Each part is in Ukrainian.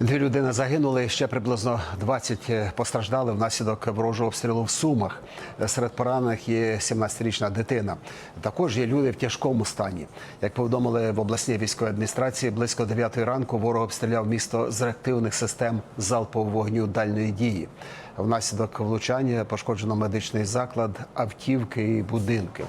Дві людини загинули, ще приблизно 20 постраждали внаслідок ворожого обстрілу в Сумах. Серед поранених є 17-річна дитина. Також є люди в тяжкому стані. Як повідомили в обласній військовій адміністрації, близько 9 ранку ворог обстріляв місто з реактивних систем залпового вогню дальної дії. Внаслідок влучання пошкоджено медичний заклад, автівки і будинки.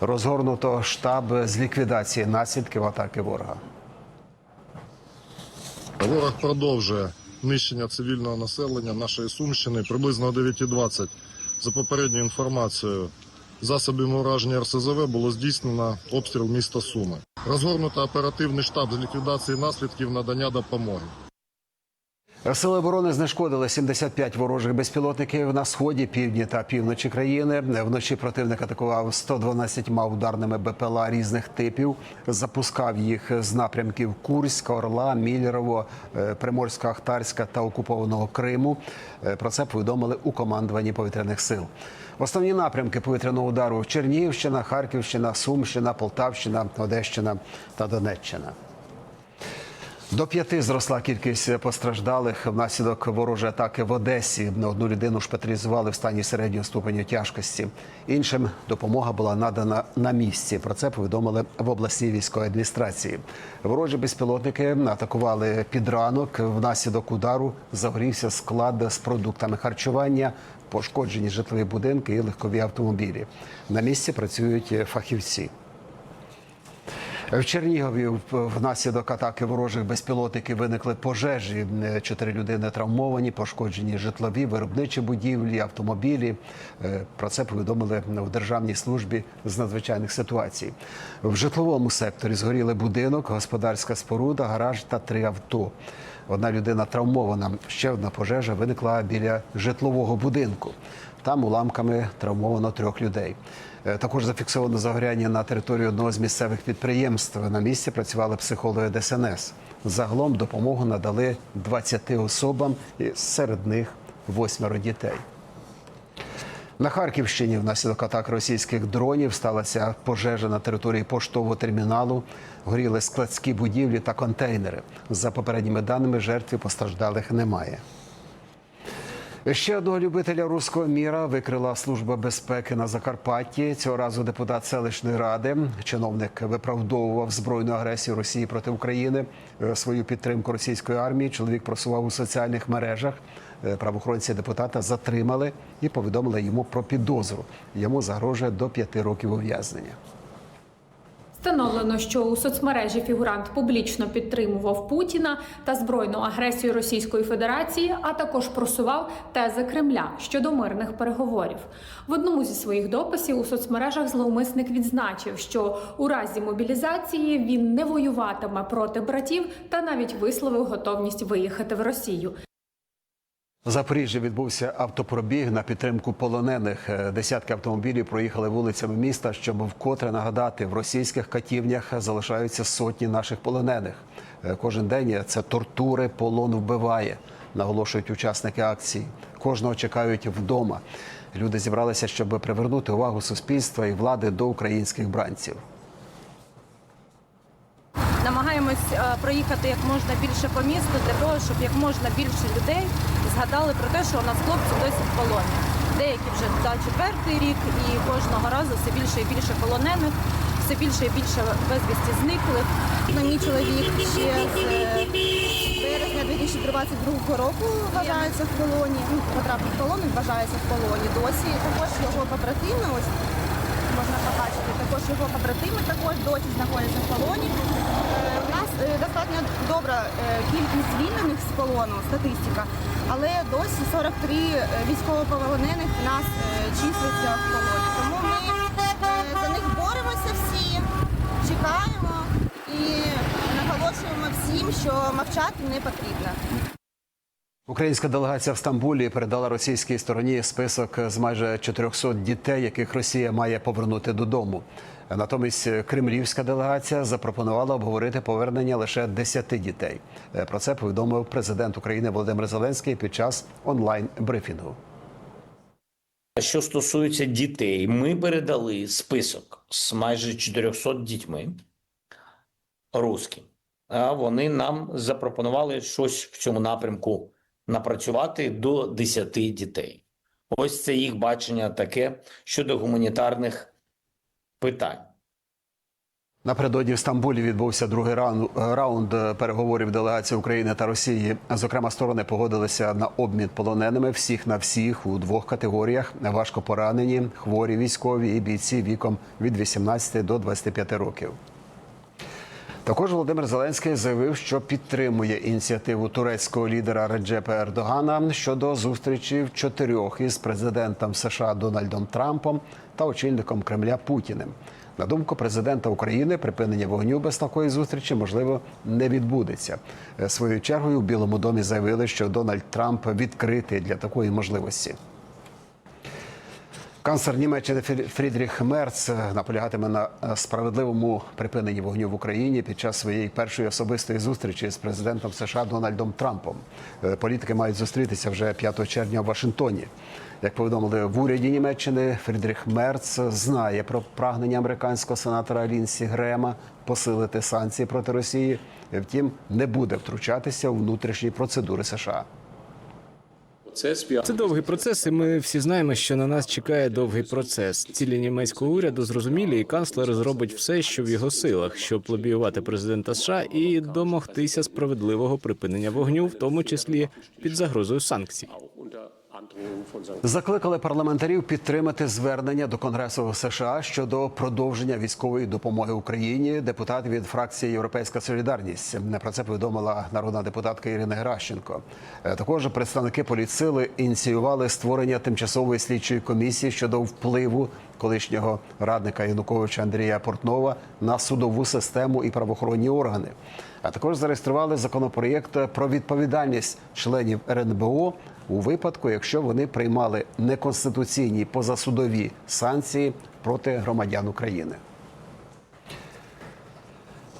Розгорнуто штаб з ліквідації наслідків атаки ворога. Ворог продовжує нищення цивільного населення нашої Сумщини приблизно о 9.20. За попередньою інформацією, засобами ураження РСЗВ було здійснено обстріл міста Суми. Розгорнуто оперативний штаб з ліквідації наслідків надання допомоги. Сили оборони знешкодили 75 ворожих безпілотників на сході, півдні та півночі країни. Вночі противник атакував 112 ударними БПЛА різних типів. Запускав їх з напрямків Курська, Орла, Міллерово, е, Приморська, Ахтарська та окупованого Криму. Е, Про це повідомили у командуванні повітряних сил. Основні напрямки повітряного удару Чернігівщина, Харківщина, Сумщина, Полтавщина, Одещина та Донеччина. До п'яти зросла кількість постраждалих внаслідок ворожої атаки в Одесі. На Одну людину шпиталізували в стані середнього ступеню тяжкості. Іншим допомога була надана на місці. Про це повідомили в обласній військовій адміністрації. Ворожі безпілотники атакували під ранок. Внаслідок удару загорівся склад з продуктами харчування, пошкоджені житлові будинки і легкові автомобілі. На місці працюють фахівці. В Чернігові внаслідок атаки ворожих безпілотників виникли пожежі. Чотири людини травмовані, пошкоджені житлові, виробничі будівлі, автомобілі. Е, Про це повідомили в Державній службі з надзвичайних ситуацій. В житловому секторі згоріли будинок, господарська споруда, гараж та три авто. Одна людина травмована. Ще одна пожежа виникла біля житлового будинку. Там уламками травмовано трьох людей. Е, Також зафіксовано загоряння на території одного з місцевих підприємств. На місці працювали психологи ДСНС. Загалом допомогу надали 20 особам, і серед них восьмеро дітей. На Харківщині внаслідок атак російських дронів сталася пожежа на території поштового терміналу. Горіли складські будівлі та контейнери. За попередніми даними, жертв постраждалих немає. Ще одного любителя руського міра викрила служба безпеки на Закарпатті. Цього разу депутат селищної ради. Чиновник виправдовував збройну агресію Росії проти України. Е, Свою підтримку російської армії чоловік просував у соціальних мережах. Е, Правоохоронці депутата затримали і повідомили йому про підозру. Йому загрожує до п'яти років ув'язнення. Встановлено, що у соцмережі фігурант публічно підтримував Путіна та збройну агресію Російської Федерації, а також просував тези Кремля щодо мирних переговорів. В одному зі своїх дописів у соцмережах зловмисник відзначив, що у разі мобілізації він не воюватиме проти братів та навіть висловив готовність виїхати в Росію. В Запоріжжі відбувся автопробіг на підтримку полонених. Е, Десятки автомобілів проїхали вулицями міста, щоб вкотре нагадати, в російських катівнях залишаються сотні наших полонених. Е, Кожен день це тортури, полон вбиває, наголошують учасники акції. Кожного чекають вдома. Люди зібралися, щоб привернути увагу суспільства і влади до українських бранців. Намагаємось е, проїхати як можна більше по місту для того, щоб як можна більше людей згадали про те, що у нас хлопці досі в полоні. Деякі вже за четвертий рік, і кожного разу все більше і більше полонених, все більше і більше безвісті зниклих. Ну, Мій чоловік ще з е, березня 2022 року вважається в полоні. Ну, потрапив в полон, вважається в полоні. Досі також його побратими, ось можна побачити, також його побратими також досі знаходяться в полоні. Е, У нас е, достатньо добра е, кількість звільнених з полону, статистика, але досі 43 військовополонених в нас е, числиться в полоні. Тому ми е, за них боремося всі, чекаємо і наголошуємо всім, що мовчати не потрібно. Українська делегація в Стамбулі передала російській стороні список з майже 400 дітей, яких Росія має повернути додому. Натомість кремлівська делегація запропонувала обговорити повернення лише 10 дітей. Про це повідомив президент України Володимир Зеленський під час онлайн брифінгу. Що стосується дітей, ми передали список з майже 400 дітьми русським. вони нам запропонували щось в цьому напрямку напрацювати до 10 дітей. Ось це їх бачення таке щодо гуманітарних питань. Напередодні в Стамбулі відбувся другий раунд, раунд переговорів делегації України та Росії. Зокрема, сторони погодилися на обмін полоненими всіх на всіх у двох категоріях: важко поранені, хворі військові і бійці віком від 18 до 25 років. Також Володимир Зеленський заявив, що підтримує ініціативу турецького лідера Реджепа Ердогана щодо зустрічі в чотирьох із президентом США Дональдом Трампом та очільником Кремля Путіним. На думку президента України, припинення вогню без такої зустрічі можливо не відбудеться. Е, Своєю чергою у Білому домі заявили, що Дональд Трамп відкритий для такої можливості. Канцлер Німеччини Фрі- Фрідріх Мерц е, наполягатиме на е, справедливому припиненні вогню в Україні під час своєї першої особистої зустрічі з президентом США Дональдом Трампом. Е, Політики мають зустрітися вже 5 червня в Вашингтоні. Як повідомили в уряді Німеччини, Фрідріх Мерц знає про прагнення американського сенатора Лінсі Грема посилити санкції проти Росії. Втім, не буде втручатися у внутрішні процедури США. Це довгий процес, і ми всі знаємо, що на нас чекає довгий процес. Цілі німецького уряду зрозумілі, і канцлер зробить все, що в його силах, щоб лобіювати президента США і домогтися справедливого припинення вогню, в тому числі під загрозою санкцій. Закликали парламентарів підтримати звернення до Конгресу США щодо продовження військової допомоги Україні. Депутат від фракції Європейська Солідарність про це повідомила народна депутатка Ірина Геращенко. Е, Також представники політсили ініціювали створення тимчасової слідчої комісії щодо впливу колишнього радника Януковича Андрія Портнова на судову систему і правоохоронні органи. А також зареєстрували законопроєкт про відповідальність членів РНБО у випадку, якщо вони приймали неконституційні позасудові санкції проти громадян України.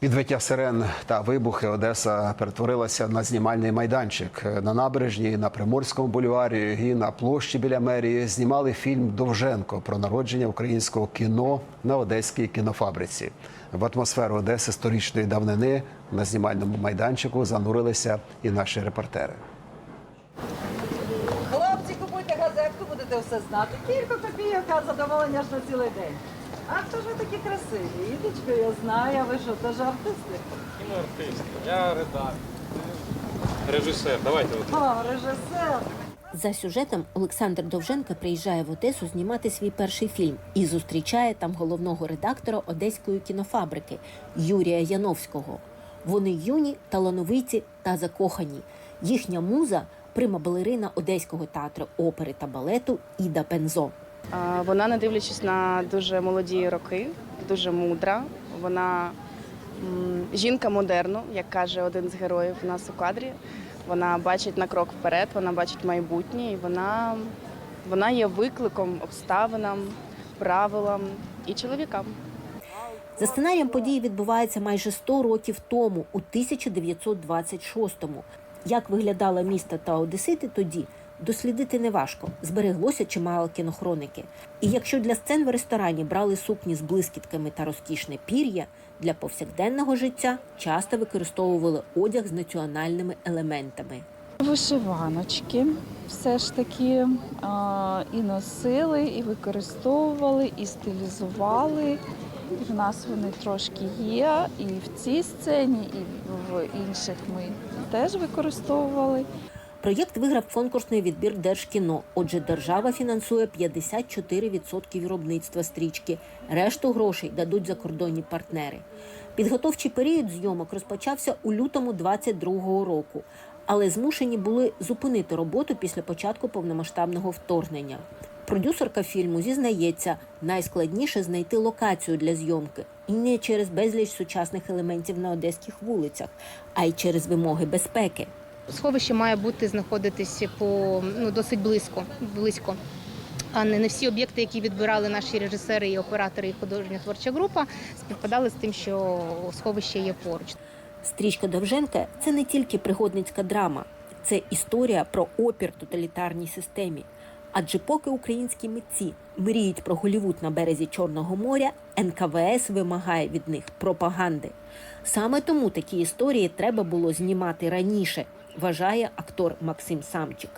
Підвиття сирен та вибухи Одеса перетворилася на знімальний майданчик. На набережній, на Приморському бульварі і на площі біля мерії знімали фільм Довженко про народження українського кіно на одеській кінофабриці. В атмосферу Одеси сторічної давнини на знімальному майданчику занурилися і наші репортери. Купуйте будете все знати. Кілька копійок, а задоволення ж на цілий день. А хто ж ви такі красиві? Ідочко, я знаю, а ви що, теж артисти? артист, я редактор, режисер. Давайте от. О, режисер. За сюжетом Олександр Довженко приїжджає в Одесу знімати свій перший фільм і зустрічає там головного редактора одеської кінофабрики Юрія Яновського. Вони юні, талановиті та закохані. Їхня муза прима балерина Одеського театру опери та балету Іда Пензо. Вона, не дивлячись на дуже молоді роки, дуже мудра. Вона жінка модерну, як каже один з героїв у нас у кадрі. Вона бачить на крок вперед, вона бачить майбутнє, і вона, вона є викликом обставинам, правилам і чоловікам. За сценарієм події відбувається майже 100 років тому, у 1926-му. Як виглядало місто та Одесити тоді, дослідити неважко. Збереглося чимало кінохроніки. І якщо для сцен в ресторані брали сукні з блискітками та розкішне пір'я, для повсякденного життя часто використовували одяг з національними елементами. Вишиваночки все ж таки і носили, і використовували, і стилізували. В нас вони трошки є, і в цій сцені, і в інших ми теж використовували. Проєкт виграв конкурсний відбір Держкіно. Отже, держава фінансує 54% виробництва стрічки. Решту грошей дадуть закордонні партнери. Підготовчий період зйомок розпочався у лютому 22-го року, але змушені були зупинити роботу після початку повномасштабного вторгнення. Продюсерка фільму зізнається, найскладніше знайти локацію для зйомки і не через безліч сучасних елементів на одеських вулицях, а й через вимоги безпеки. Сховище має бути знаходитися по ну досить близько, близько. А не, не всі об'єкти, які відбирали наші режисери і оператори, і художня творча група, співпадали з тим, що сховище є поруч. Стрічка Довженка це не тільки пригодницька драма, це історія про опір тоталітарній системі. Адже поки українські митці мріють про Голівуд на березі Чорного моря, НКВС вимагає від них пропаганди. Саме тому такі історії треба було знімати раніше, вважає актор Максим Самчик.